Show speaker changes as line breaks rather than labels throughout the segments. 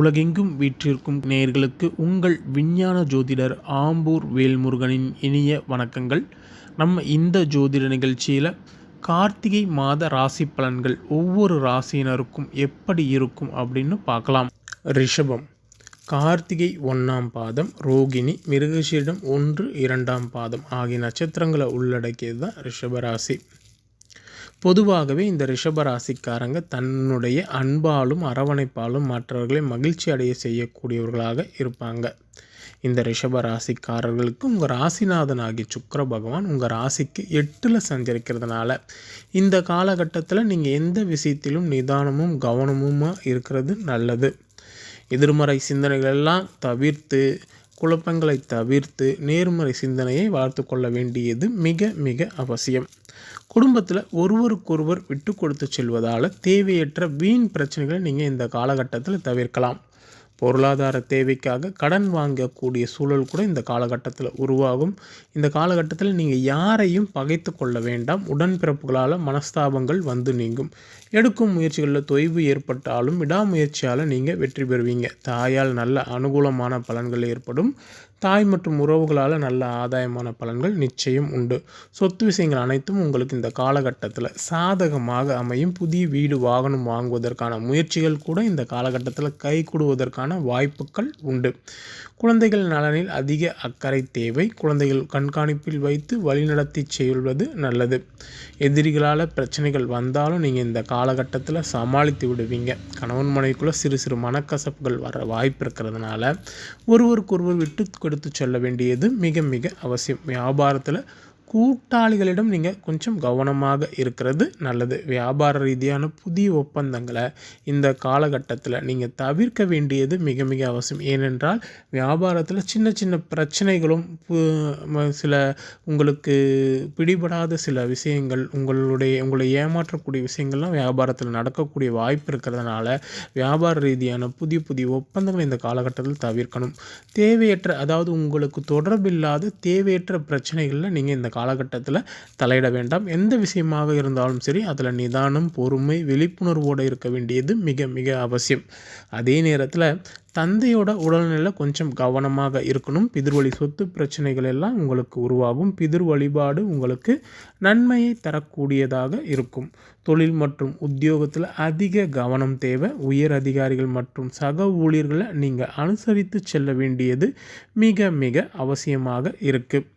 உலகெங்கும் வீற்றிருக்கும் நேயர்களுக்கு உங்கள் விஞ்ஞான ஜோதிடர் ஆம்பூர் வேல்முருகனின் இனிய வணக்கங்கள். நம்ம இந்த ஜோதிட நிகழ்ச்சியில் கார்த்திகை மாத ராசி பலன்கள் ஒவ்வொரு ராசியினருக்கும் எப்படி இருக்கும் அப்படின்னு பார்க்கலாம். ரிஷபம் கார்த்திகை ஒன்றாம் பாதம் ரோகிணி மிருகசீடம் ஒன்று இரண்டாம் பாதம் ஆகிய நட்சத்திரங்களை உள்ளடக்கியது தான் ரிஷபராசி பொதுவாகவே இந்த ரிஷபராசிக்காரங்க தன்னுடைய அன்பாலும் அரவணைப்பாலும் மற்றவர்களை மகிழ்ச்சி அடைய செய்யக்கூடியவர்களாக இருப்பாங்க. இந்த ரிஷப ராசிக்காரர்களுக்கு உங்கள் ராசிநாதன் ஆகிய சுக்கர பகவான் உங்கள் ராசிக்கு எட்டில் சஞ்சரிக்கிறதுனால இந்த காலகட்டத்தில் நீங்கள் எந்த விஷயத்திலும் நிதானமும் கவனமுமாக இருக்கிறது நல்லது. எதிர்மறை சிந்தனைகளெல்லாம் தவிர்த்து குழப்பங்களை தவிர்த்து நேர்மறை சிந்தனையை வளர்த்து கொள்ள வேண்டியது மிக மிக அவசியம். குடும்பத்தில் ஒருவருக்கொருவர் விட்டு கொடுத்து செல்வதால் தேவையற்ற வீண் பிரச்சனைகளை நீங்கள் இந்த காலகட்டத்தில் தவிர்க்கலாம். பொருளாதார தேவைக்காக கடன் வாங்கக்கூடிய சூழல் கூட இந்த காலகட்டத்தில் உருவாகும். இந்த காலகட்டத்தில் நீங்கள் யாரையும் பகைத்து கொள்ள வேண்டாம். உடன்பிறப்புகளால் மனஸ்தாபங்கள் வந்து நீங்கும். எடுக்கும் முயற்சிகளில் தொய்வு ஏற்பட்டாலும் விடாமுயற்சியால் நீங்கள் வெற்றி பெறுவீங்க. தாயால் நல்ல அனுகூலமான பலன்கள் ஏற்படும். தாய் மற்றும் உறவுகளால் நல்ல ஆதாயமான பலன்கள் நிச்சயம் உண்டு. சொத்து விஷயங்கள் அனைத்தும் உங்களுக்கு இந்த காலகட்டத்தில் சாதகமாக அமையும். புதிய வீடு வாகனம் வாங்குவதற்கான முயற்சிகள் கூட இந்த காலகட்டத்தில் கைகூடுவதற்கான வாய்ப்புகள் உண்டு. குழந்தைகள் நலனில் அதிக அக்கறை தேவை. குழந்தைகள் கண்காணிப்பில் வைத்து வழிநடத்தி செய்வது நல்லது. எதிரிகளால் பிரச்சனைகள் வந்தாலும் நீங்கள் இந்த காலகட்டத்தில் சமாளித்து விடுவீங்க. கணவன் மனைவிக்குள்ளே சிறு சிறு மனக்கசப்புகள் வர வாய்ப்பு இருக்கிறதுனால ஒருவருக்கொருவர் விட்டு எடுத்து சொல்ல வேண்டியது மிக மிக அவசியம். வியாபாரத்தில் கூட்டாளிகளிடம் நீங்கள் கொஞ்சம் கவனமாக இருக்கிறது நல்லது. வியாபார ரீதியான புதிய ஒப்பந்தங்களை இந்த காலகட்டத்தில் நீங்கள் தவிர்க்க வேண்டியது மிக மிக அவசியம். ஏனென்றால் வியாபாரத்தில் சின்ன சின்ன பிரச்சனைகளும் சில உங்களுக்கு பிடிபடாத சில விஷயங்கள் உங்களுடைய உங்களை ஏமாற்றக்கூடிய விஷயங்கள்லாம் வியாபாரத்தில் நடக்கக்கூடிய வாய்ப்பு இருக்கிறதுனால வியாபார ரீதியான புதிய புதிய ஒப்பந்தங்களை இந்த காலகட்டத்தில் தவிர்க்கணும். தேவையற்ற அதாவது உங்களுக்கு தொடர்பில்லாத தேவையற்ற பிரச்சனைகளில் நீங்கள் இந்த காலகட்டத்தில் தலையிட வேண்டாம். எந்த விஷயமாக இருந்தாலும் சரி அதில் நிதானம் பொறுமை விழிப்புணர்வோடு இருக்க வேண்டியது மிக மிக அவசியம். அதே நேரத்தில் தந்தையோட உடல்நிலை கொஞ்சம் கவனமாக இருக்கணும். பிதிர்வழி சொத்து பிரச்சனைகள் எல்லாம் உங்களுக்கு உருவாகும். பிதிர் வழிபாடு உங்களுக்கு நன்மையை தரக்கூடியதாக இருக்கும். தொழில் மற்றும் உத்தியோகத்தில் அதிக கவனம் தேவை. உயர் அதிகாரிகள் மற்றும் சக ஊழியர்களை நீங்கள் அனுசரித்து செல்ல வேண்டியது மிக மிக அவசியமாக இருக்குது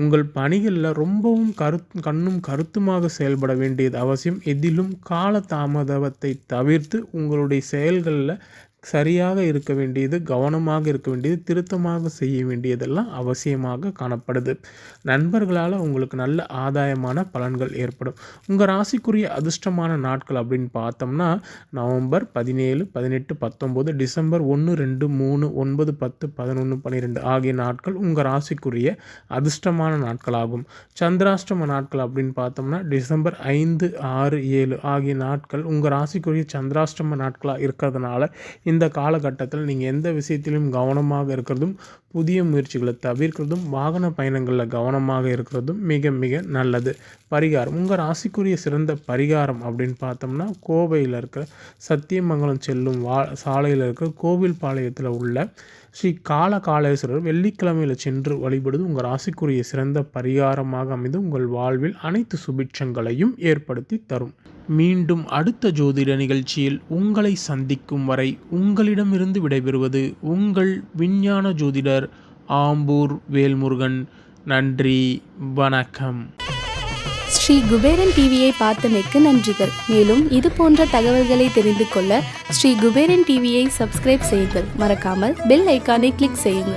உங்கள் பணிகளில் ரொம்பவும் கரு கண்ணும் கருத்துமாக செயல்பட வேண்டியது அவசியம். எதிலும் கால தாமதத்தை தவிர்த்து உங்களுடைய செயல்களில் சரியாக இருக்க வேண்டியது கவனமாக இருக்க வேண்டியது திருத்தமாக செய்ய வேண்டியதெல்லாம் அவசியமாக காணப்படுது. நண்பர்களால் உங்களுக்கு நல்ல ஆதாயமான பலன்கள் ஏற்படும். உங்கள் ராசிக்குரிய அதிர்ஷ்டமான நாட்கள் அப்படின்னு பார்த்தோம்னா நவம்பர் பதினேழு பதினெட்டு பத்தொம்போது டிசம்பர் ஒன்று ரெண்டு மூணு ஒன்பது பத்து பதினொன்று பன்னிரெண்டு ஆகிய நாட்கள் உங்கள் ராசிக்குரிய அதிர்ஷ்டமான நாட்களாகும். சந்திராஷ்டம நாட்கள் அப்படின்னு பார்த்தோம்னா டிசம்பர் ஐந்து ஆறு ஏழு ஆகிய நாட்கள் உங்கள் ராசிக்குரிய சந்திராஷ்டம நாட்களாக இருக்கிறதுனால இந்த காலகட்டத்தில் நீங்கள் எந்த விஷயத்திலும் கவனமாக இருக்கிறதும் புதிய முயற்சிகளை தவிர்க்கிறதும் வாகன பயணங்களில் கவனமாக இருக்கிறதும் மிக மிக நல்லது. பரிகாரம். உங்கள் ராசிக்குரிய சிறந்த பரிகாரம் அப்படின்னு பார்த்தோம்னா கோவையில் இருக்கிற சத்தியமங்கலம் செல்லும் வா சாலையில் இருக்கிற கோவில் பாளையத்தில் உள்ள ஸ்ரீ கால காலேஸ்வரர் வெள்ளிக்கிழமையில் சென்று வழிபடுவது உங்கள் ராசிக்குரிய சிறந்த பரிகாரமாக அமைந்து உங்கள் வாழ்வில் அனைத்து சுபிட்சங்களையும் ஏற்படுத்தி தரும். மீண்டும் அடுத்த ஜோதிட நிகழ்ச்சியில் உங்களை சந்திக்கும் வரை உங்களிடமிருந்து விடைபெறுவது உங்கள் விஞ்ஞான ஜோதிடர் ஆம்பூர் வேல்முருகன். நன்றி வணக்கம்.
ஸ்ரீ குபேரன் டிவியை பார்த்தமைக்கு நன்றிகள். மேலும் இது போன்ற தகவல்களை தெரிந்து கொள்ள ஸ்ரீ குபேரன் டிவியை சப்ஸ்கிரைப் செய்யுங்கள். மறக்காமல் பெல் ஐக்கானை கிளிக் செய்யுங்கள்.